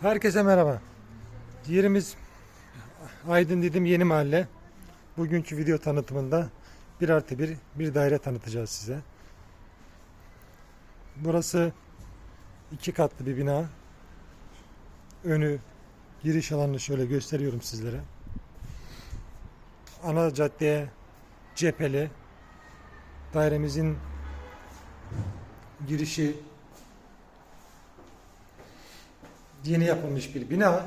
Herkese merhaba. Yerimiz Aydın dedim yeni mahalle. Bugünkü video tanıtımında bir artı bir bir daire tanıtacağız size. Burası iki katlı bir bina. Önü giriş alanını şöyle gösteriyorum sizlere. Ana caddeye cepheli. Dairemizin girişi yeni yapılmış bir bina.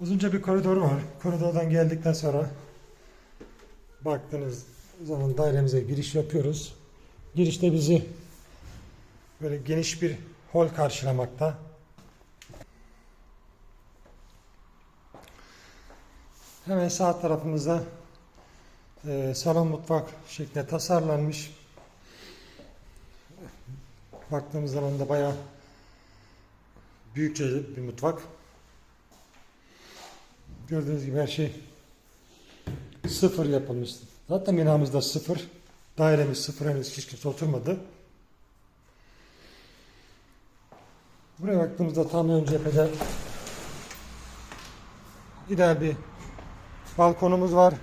Uzunca bir koridor var. Koridordan geldikten sonra baktığınız zaman dairemize giriş yapıyoruz. Girişte bizi böyle geniş bir hol karşılamakta. Hemen sağ tarafımızda e, salon mutfak şeklinde tasarlanmış. Baktığımız zaman da bayağı büyükçe bir mutfak. Gördüğünüz gibi her şey sıfır yapılmış. Zaten binamızda sıfır. Dairemiz sıfır henüz hiç kimse oturmadı. Buraya baktığımızda tam ön cephede ideal bir balkonumuz var.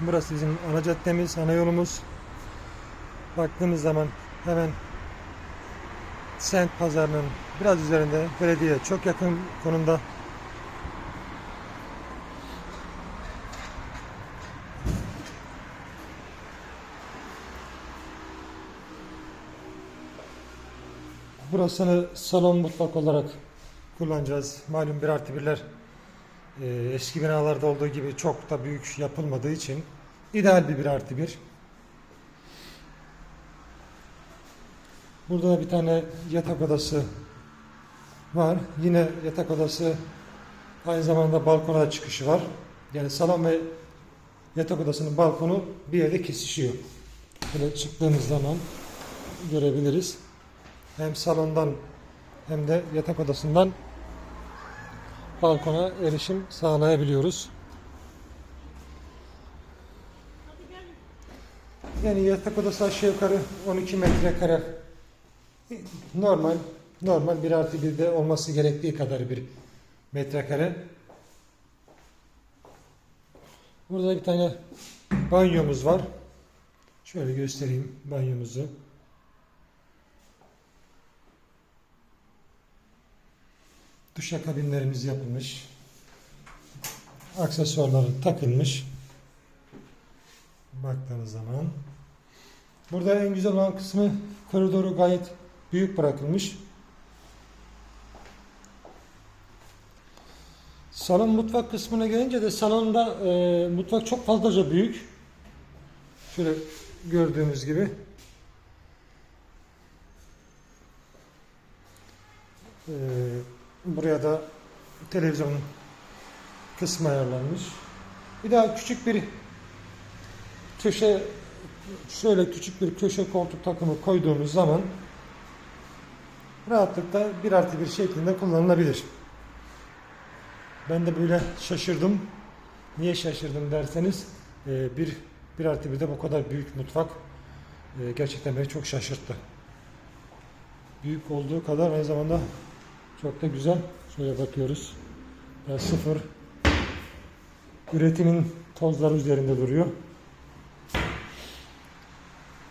Burası bizim ana caddemiz, ana yolumuz. Baktığımız zaman hemen Sent Pazarı'nın biraz üzerinde belediye çok yakın konumda. Burasını salon mutfak olarak kullanacağız. Malum bir artı birler e, eski binalarda olduğu gibi çok da büyük yapılmadığı için ideal bir bir artı bir. Burada da bir tane yatak odası var. Yine yatak odası aynı zamanda balkona çıkışı var. Yani salon ve yatak odasının balkonu bir yerde kesişiyor. Böyle çıktığımız zaman görebiliriz. Hem salondan hem de yatak odasından balkona erişim sağlayabiliyoruz. Yani yatak odası aşağı yukarı 12 metrekare normal normal bir artı bir de olması gerektiği kadar bir metrekare. Burada bir tane banyomuz var. Şöyle göstereyim banyomuzu. Duşakabinlerimiz yapılmış. Aksesuarları takılmış. Baktığınız zaman. Burada en güzel olan kısmı koridoru gayet büyük bırakılmış. Salon mutfak kısmına gelince de salonda e, mutfak çok fazlaca büyük. Şöyle gördüğünüz gibi. E, buraya da televizyon kısmı ayarlanmış. Bir daha küçük bir köşe şöyle küçük bir köşe koltuk takımı koyduğumuz zaman rahatlıkla bir artı bir şeklinde kullanılabilir. Ben de böyle şaşırdım. Niye şaşırdım derseniz e, bir, bir artı bir de bu kadar büyük mutfak e, gerçekten beni çok şaşırttı. Büyük olduğu kadar aynı zamanda çok da güzel. Şöyle bakıyoruz. Ya sıfır. Üretimin tozları üzerinde duruyor.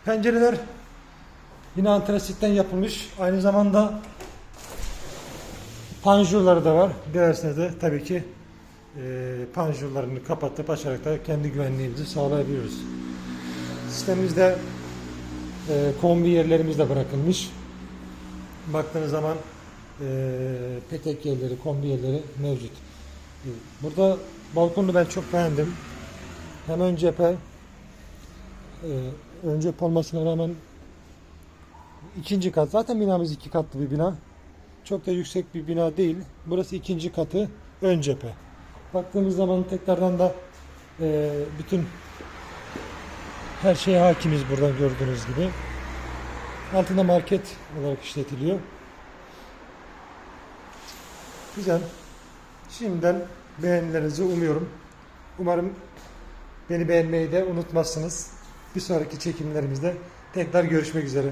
Pencereler yine antrasitten yapılmış. Aynı zamanda panjurları da var. Dilerseniz de tabii ki e, panjurlarını kapatıp açarak da kendi güvenliğimizi sağlayabiliyoruz. Sistemimizde e, kombi yerlerimiz de bırakılmış. Baktığınız zaman e, petek yerleri, kombi yerleri mevcut. Burada balkonu ben çok beğendim. Hem ön cephe e, ön cephe olmasına rağmen ikinci kat. Zaten binamız iki katlı bir bina. Çok da yüksek bir bina değil. Burası ikinci katı ön cephe. Baktığımız zaman tekrardan da e, bütün her şeye hakimiz buradan gördüğünüz gibi. Altında market olarak işletiliyor. Güzel. Şimdiden beğenilerinizi umuyorum. Umarım Beni beğenmeyi de unutmazsınız. Bir sonraki çekimlerimizde tekrar görüşmek üzere.